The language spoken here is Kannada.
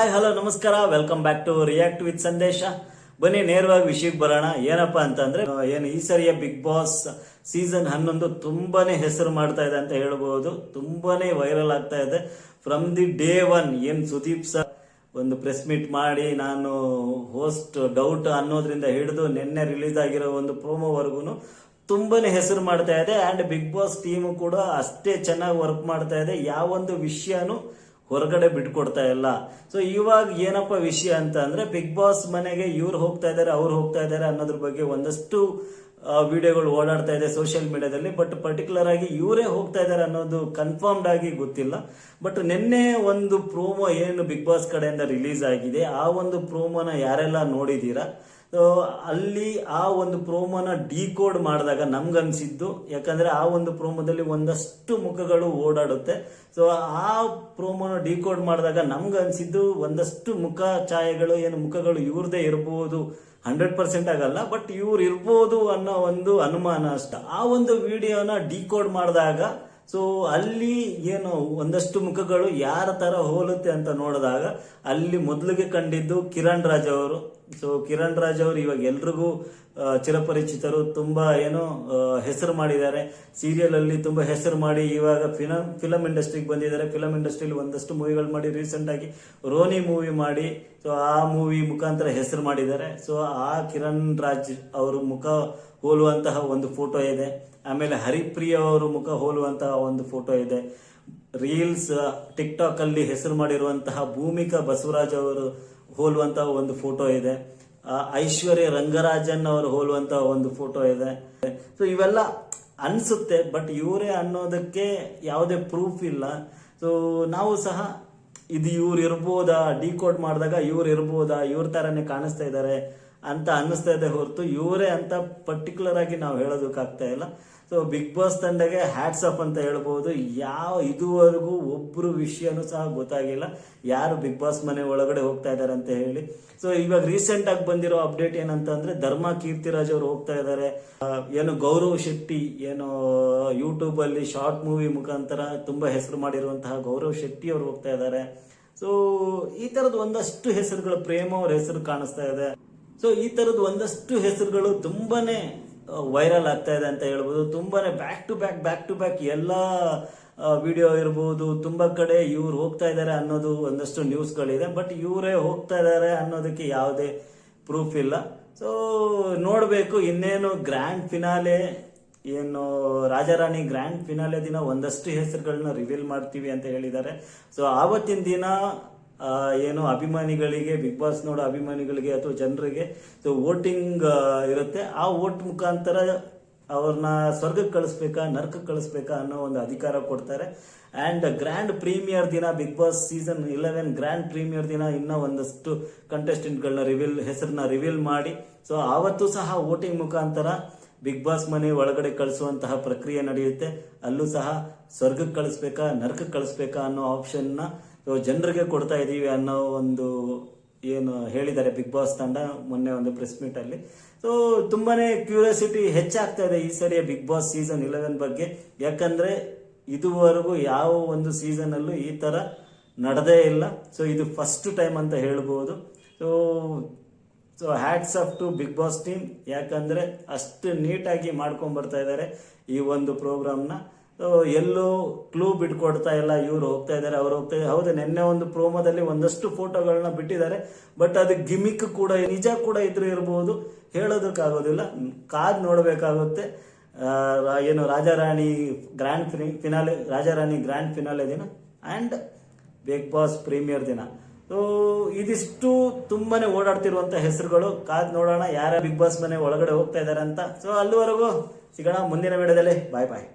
ಹಾಯ್ ಹಲೋ ನಮಸ್ಕಾರ. Welcome back to react with Sandesh ಬನ್ನಿ, ನೇರವಾಗಿ ವಿಷಯಕ್ಕೆ ಬರೋಣ. ಏನಪ್ಪಾ ಅಂತಂದ್ರೆ ಏನು ಈ ಸರಿಯ ಬಿಗ್ ಬಾಸ್ ಸೀಸನ್ ಹನ್ನೊಂದು ತುಂಬಾನೇ ಹೆಸರು ಮಾಡ್ತಾ ಇದೆ ಅಂತ ಹೇಳ್ಬೋದು. ತುಂಬಾನೇ ವೈರಲ್ ಆಗ್ತಾ ಇದೆ. ಫ್ರಮ್ ದಿ ಡೇ ಒನ್ ಏನ್ ಸುದೀಪ್ ಸರ್ ಒಂದು ಪ್ರೆಸ್ ಮೀಟ್ ಮಾಡಿ, ನಾನು ಹೋಸ್ಟ್ ಡೌಟ್ ಅನ್ನೋದ್ರಿಂದ ಹಿಡಿದು ನಿನ್ನೆ ರಿಲೀಸ್ ಆಗಿರೋ ಒಂದು ಪ್ರೋಮೋವರೆಗೂ ತುಂಬಾನೇ ಹೆಸರು ಮಾಡ್ತಾ ಇದೆ. ಅಂಡ್ ಬಿಗ್ ಬಾಸ್ ಟೀಮ್ ಕೂಡ ಅಷ್ಟೇ ಚೆನ್ನಾಗಿ ವರ್ಕ್ ಮಾಡ್ತಾ ಇದೆ. ಯಾವೊಂದು ವಿಷಯನೂ ಹೊರಗಡೆ ಬಿಟ್ಕೊಡ್ತಾ ಇಲ್ಲ. ಸೊ ಇವಾಗ ಏನಪ್ಪ ವಿಷಯ ಅಂತ ಅಂದ್ರೆ ಬಿಗ್ ಬಾಸ್ ಮನೆಗೆ ಇವ್ರು ಹೋಗ್ತಾ ಇದ್ದಾರೆ, ಅವ್ರು ಹೋಗ್ತಾ ಇದ್ದಾರೆ ಅನ್ನೋದ್ರ ಬಗ್ಗೆ ಒಂದಷ್ಟು ವಿಡಿಯೋಗಳು ಓಡಾಡ್ತಾ ಇದೆ ಸೋಷಿಯಲ್ ಮೀಡಿಯಾದಲ್ಲಿ ಬಟ್ ಪರ್ಟಿಕ್ಯುಲರ್ ಆಗಿ ಇವರೇ ಹೋಗ್ತಾ ಇದ್ದಾರೆ ಅನ್ನೋದು ಕನ್ಫರ್ಮ್ಡ್ ಆಗಿ ಗೊತ್ತಿಲ್ಲ. ಬಟ್ ನಿನ್ನೆ ಒಂದು ಪ್ರೋಮೋ ಏನು ಬಿಗ್ ಬಾಸ್ ಕಡೆಯಿಂದ ರಿಲೀಸ್ ಆಗಿದೆ, ಆ ಒಂದು ಪ್ರೋಮೋನ ಯಾರೆಲ್ಲ ನೋಡಿದೀರಾ ಸೊ ಅಲ್ಲಿ ಆ ಒಂದು ಪ್ರೋಮೋನ ಡಿಕೋಡ್ ಮಾಡಿದಾಗ ನಮ್ಗನ್ಸಿದ್ದು ಯಾಕಂದ್ರೆ ಆ ಒಂದು ಪ್ರೋಮೋದಲ್ಲಿ ಒಂದಷ್ಟು ಮುಖಗಳು ಓಡಾಡುತ್ತೆ. ಸೊ ಆ ಪ್ರೋಮೋನ ಡಿಕೋಡ್ ಮಾಡಿದಾಗ ನಮ್ಗನ್ಸಿದ್ದು ಒಂದಷ್ಟು ಮುಖ ಛಾಯೆಗಳು, ಏನು ಮುಖಗಳು ಇವ್ರದೇ ಇರಬಹುದು ಹಂಡ್ರೆಡ್ ಪರ್ಸೆಂಟ್ ಆಗಲ್ಲ, ಬಟ್ ಇವ್ರು ಇರ್ಬೋದು ಅನ್ನೋ ಒಂದು ಅನುಮಾನ ಅಷ್ಟ. ಆ ಒಂದು ವಿಡಿಯೋನ ಡಿಕೋಡ್ ಮಾಡಿದಾಗ ಸೊ ಅಲ್ಲಿ ಏನು ಒಂದಷ್ಟು ಮುಖಗಳು ಯಾರ ತರ ಹೋಲುತ್ತೆ ಅಂತ ನೋಡಿದಾಗ, ಅಲ್ಲಿ ಮೊದಲಿಗೆ ಕಂಡಿದ್ದು ಕಿರಣ್ ರಾಜ್ ಅವರು ಸೊ ಕಿರಣ್ ರಾಜ್ ಅವರು ಇವಾಗ ಎಲ್ರಿಗೂ ಚಿರಪರಿಚಿತರು, ತುಂಬಾ ಏನು ಹೆಸರು ಮಾಡಿದ್ದಾರೆ. ಸೀರಿಯಲ್ ಅಲ್ಲಿ ತುಂಬಾ ಹೆಸರು ಮಾಡಿ ಇವಾಗ ಫಿಲಂ ಫಿಲಂ ಇಂಡಸ್ಟ್ರಿಗೆ ಬಂದಿದ್ದಾರೆ. ಫಿಲಂ ಇಂಡಸ್ಟ್ರಿಲಿ ಒಂದಷ್ಟು ಮೂವಿಗಳು ಮಾಡಿ ರೀಸೆಂಟ್ ಆಗಿ ರೋನಿ ಮೂವಿ ಮಾಡಿ ಸೊ ಆ ಮೂವಿ ಮುಖಾಂತರ ಹೆಸರು ಮಾಡಿದ್ದಾರೆ. ಸೊ ಆ ಕಿರಣ್ ರಾಜ್ ಅವರು ಮುಖ ಹೋಲುವಂತಹ ಒಂದು ಫೋಟೋ ಇದೆ. ಆಮೇಲೆ ಹರಿಪ್ರಿಯ ಅವರು ಮುಖ ಹೋಲುವಂತಹ ಒಂದು ಫೋಟೋ ಇದೆ. ರೀಲ್ಸ್ ಟಿಕ್ ಟಾಕ್ ಅಲ್ಲಿ ಹೆಸರು ಮಾಡಿರುವಂತಹ ಭೂಮಿಕಾ ಬಸವರಾಜ್ ಅವರು ಹೋಲುವಂತಹ ಒಂದು ಫೋಟೋ ಇದೆ. ಐಶ್ವರ್ಯ ರಂಗರಾಜನ್ ಅವರು ಹೋಲುವಂತ ಒಂದು ಫೋಟೋ ಇದೆ. ಸೊ ಇವೆಲ್ಲ ಅನ್ಸುತ್ತೆ ಬಟ್ ಇವರೇ ಅನ್ನೋದಕ್ಕೆ ಯಾವುದೇ ಪ್ರೂಫ್ ಇಲ್ಲ. ಸೊ ನಾವು ಸಹ ಇದು ಇವ್ರು ಇರ್ಬೋದಾ ಡಿಕೋಡ್ ಮಾಡಿದಾಗ ಇವ್ರು ಇರ್ಬೋದಾ, ಇವ್ರ ತರನೇ ಕಾಣಿಸ್ತಾ ಇದ್ದಾರೆ ಅಂತ ಅನ್ನಿಸ್ತಾ ಇದೆ ಹೊರತು ಇವರೇ ಅಂತ ಪರ್ಟಿಕ್ಯುಲರ್ ಆಗಿ ನಾವು ಹೇಳೋದಕ್ಕಾಗ್ತಾ ಇಲ್ಲ. ಸೊ ಬಿಗ್ ಬಾಸ್ ತಂಡಗೆ ಹ್ಯಾಟ್ಸ್ ಅಪ್ ಅಂತ ಹೇಳ್ಬೋದು. ಯಾವ ಇದುವರೆಗೂ ಒಬ್ಬರು ವಿಷಯನೂ ಸಹ ಗೊತ್ತಾಗಿಲ್ಲ. ಯಾರು ಬಿಗ್ ಬಾಸ್ ಮನೆ ಒಳಗಡೆ ಹೋಗ್ತಾ ಇದ್ದಾರೆ ಅಂತ ಹೇಳಿ. ಸೊ ಇವಾಗ ರೀಸೆಂಟ್ ಆಗಿ ಬಂದಿರೋ ಅಪ್ಡೇಟ್ ಏನಂತಂದ್ರೆ ಧರ್ಮ ಕೀರ್ತಿರಾಜ್ ಅವರು ಹೋಗ್ತಾ ಇದ್ದಾರೆ. ಏನು ಗೌರವ್ ಶೆಟ್ಟಿ, ಏನು ಯೂಟ್ಯೂಬ್ ಅಲ್ಲಿ ಶಾರ್ಟ್ ಮೂವಿ ಮುಖಾಂತರ ತುಂಬಾ ಹೆಸರು ಮಾಡಿರುವಂತಹ ಗೌರವ್ ಶೆಟ್ಟಿ ಅವರು ಹೋಗ್ತಾ ಇದ್ದಾರೆ. ಸೊ ಈ ತರದ ಒಂದಷ್ಟು ಹೆಸರುಗಳು ಪ್ರೇಮ ಅವ್ರ ಹೆಸರು ಕಾಣಿಸ್ತಾ ಇದೆ. ಸೊ ಈ ತರದ ಒಂದಷ್ಟು ಹೆಸರುಗಳು ತುಂಬಾನೇ ವೈರಲ್ ಆಗ್ತಾ ಇದೆ ಅಂತ ಹೇಳ್ಬೋದು. ತುಂಬಾನೇ back to back back to back ಎಲ್ಲ ವಿಡಿಯೋ ಇರ್ಬೋದು. ತುಂಬಾ ಕಡೆ ಇವ್ರು ಹೋಗ್ತಾ ಇದ್ದಾರೆ ಅನ್ನೋದು ಒಂದಷ್ಟು ನ್ಯೂಸ್ಗಳಿದೆ ಬಟ್ ಇವರೇ ಹೋಗ್ತಾ ಇದ್ದಾರೆ ಅನ್ನೋದಕ್ಕೆ ಯಾವುದೇ ಪ್ರೂಫ್ ಇಲ್ಲ. ಸೊ ನೋಡಬೇಕು ಇನ್ನೇನು ಗ್ರ್ಯಾಂಡ್ ಫಿನಾಲೆ ಏನು ರಾಜಾರಾಣಿ ಗ್ರ್ಯಾಂಡ್ ಫಿನಾಲೆ ದಿನ ಒಂದಷ್ಟು ಹೆಸರುಗಳನ್ನ ರಿವೀಲ್ ಮಾಡ್ತೀವಿ ಅಂತ ಹೇಳಿದ್ದಾರೆ. ಸೊ ಆವತ್ತಿನ ದಿನ ಏನು ಅಭಿಮಾನಿಗಳಿಗೆ ಬಿಗ್ ಬಾಸ್ ನೋಡೋ ಅಭಿಮಾನಿಗಳಿಗೆ ಅಥವಾ ಜನರಿಗೆ ಸೊ ವೋಟಿಂಗ್ ಇರುತ್ತೆ. ಆ ವೋಟ್ ಮುಖಾಂತರ ಅವ್ರನ್ನ ಸ್ವರ್ಗಕ್ಕೆ ಕಳಿಸ್ಬೇಕಾ, ನರ್ಕಕ್ಕೆ ಕಳಿಸ್ಬೇಕಾ ಅನ್ನೋ ಒಂದು ಅಧಿಕಾರ ಕೊಡ್ತಾರೆ. ಆ್ಯಂಡ್ ಗ್ರ್ಯಾಂಡ್ ಪ್ರೀಮಿಯರ್ ದಿನ big boss season eleven grand premiere ದಿನ ಇನ್ನೂ ಒಂದಷ್ಟು ಕಂಟೆಸ್ಟೆಂಟ್ಗಳನ್ನ ರಿವೀಲ್ ಹೆಸರನ್ನ ರಿವೀಲ್ ಮಾಡಿ. ಸೊ ಆವತ್ತು ಸಹ ವೋಟಿಂಗ್ ಮುಖಾಂತರ ಬಿಗ್ ಬಾಸ್ ಮನೆ ಒಳಗಡೆ ಕಳಿಸುವಂತಹ ಪ್ರಕ್ರಿಯೆ ನಡೆಯುತ್ತೆ. ಅಲ್ಲೂ ಸಹ ಸ್ವರ್ಗಕ್ಕೆ ಕಳಿಸ್ಬೇಕಾ, ನರ್ಕಕ್ಕೆ ಕಳಿಸ್ಬೇಕಾ ಅನ್ನೋ ಆಪ್ಷನ್ನ ಜನರಿಗೆ ಕೊಡ್ತಾ ಇದ್ದೀವಿ ಅನ್ನೋ ಒಂದು ಏನು ಹೇಳಿದ್ದಾರೆ ಬಿಗ್ ಬಾಸ್ ತಂಡ ಮೊನ್ನೆ ಒಂದು ಪ್ರೆಸ್ ಮೀಟ್ ಅಲ್ಲಿ. ಸೊ ತುಂಬಾನೇ ಕ್ಯೂರಿಯಾಸಿಟಿ ಹೆಚ್ಚಾಗ್ತಾ ಇದೆ ಈ ಸರಿಯ ಬಿಗ್ ಬಾಸ್ ಸೀಸನ್ ಇಲೆವೆನ್ ಬಗ್ಗೆ. ಯಾಕಂದ್ರೆ ಇದುವರೆಗೂ ಯಾವ ಒಂದು ಸೀಸನ್ ಅಲ್ಲೂ ಈ ತರ ನಡೆದೇ ಇಲ್ಲ. ಸೊ ಇದು ಫಸ್ಟ್ ಟೈಮ್ ಅಂತ ಹೇಳ್ಬೋದು. So so hats off to big boss team ಯಾಕಂದ್ರೆ ಅಷ್ಟು ನೀಟಾಗಿ ಮಾಡ್ಕೊಂಡ್ ಬರ್ತಾ ಇದ್ದಾರೆ ಈ ಒಂದು ಪ್ರೋಗ್ರಾಮ್ನ ಎಲ್ಲೂ ಕ್ಲೂ ಬಿಟ್ಕೊಡ್ತಾ ಇಲ್ಲ, ಇವ್ರು ಹೋಗ್ತಾ ಇದ್ದಾರೆ, ಅವ್ರು ಹೋಗ್ತಾ ಇದ್ದಾರೆ. ಹೌದು, ನಿನ್ನೆ ಒಂದು ಪ್ರೋಮೋದಲ್ಲಿ ಒಂದಷ್ಟು ಫೋಟೋಗಳನ್ನ ಬಿಟ್ಟಿದ್ದಾರೆ, ಬಟ್ ಅದು ಗಿಮಿಕ್ ಕೂಡ, ನಿಜ ಕೂಡ ಇದ್ರು ಇರಬಹುದು ಹೇಳೋದಕ್ಕಾಗೋದಿಲ್ಲ. ಕಾದ್ ನೋಡಬೇಕಾಗುತ್ತೆ. ಏನು, Raja Rani grand finale Raja Rani grand finale ದಿನ ಅಂಡ್ ಬಿಗ್ ಬಾಸ್ ಪ್ರೀಮಿಯರ್ ದಿನ. ಸೊ ಇದಿಷ್ಟು ತುಂಬಾನೇ ಓಡಾಡ್ತಿರುವಂತ ಹೆಸರುಗಳು. ಕಾದ್ ನೋಡೋಣ ಯಾರ ಬಿಗ್ ಬಾಸ್ ಮನೆ ಒಳಗಡೆ ಹೋಗ್ತಾ ಇದ್ದಾರೆ ಅಂತ. ಸೊ ಅಲ್ಲಿವರೆಗೂ ಸಿಗೋಣ, ಮುಂದಿನ ವಿಡಿಯೋದಲ್ಲಿ. ಬಾಯ್ ಬಾಯ್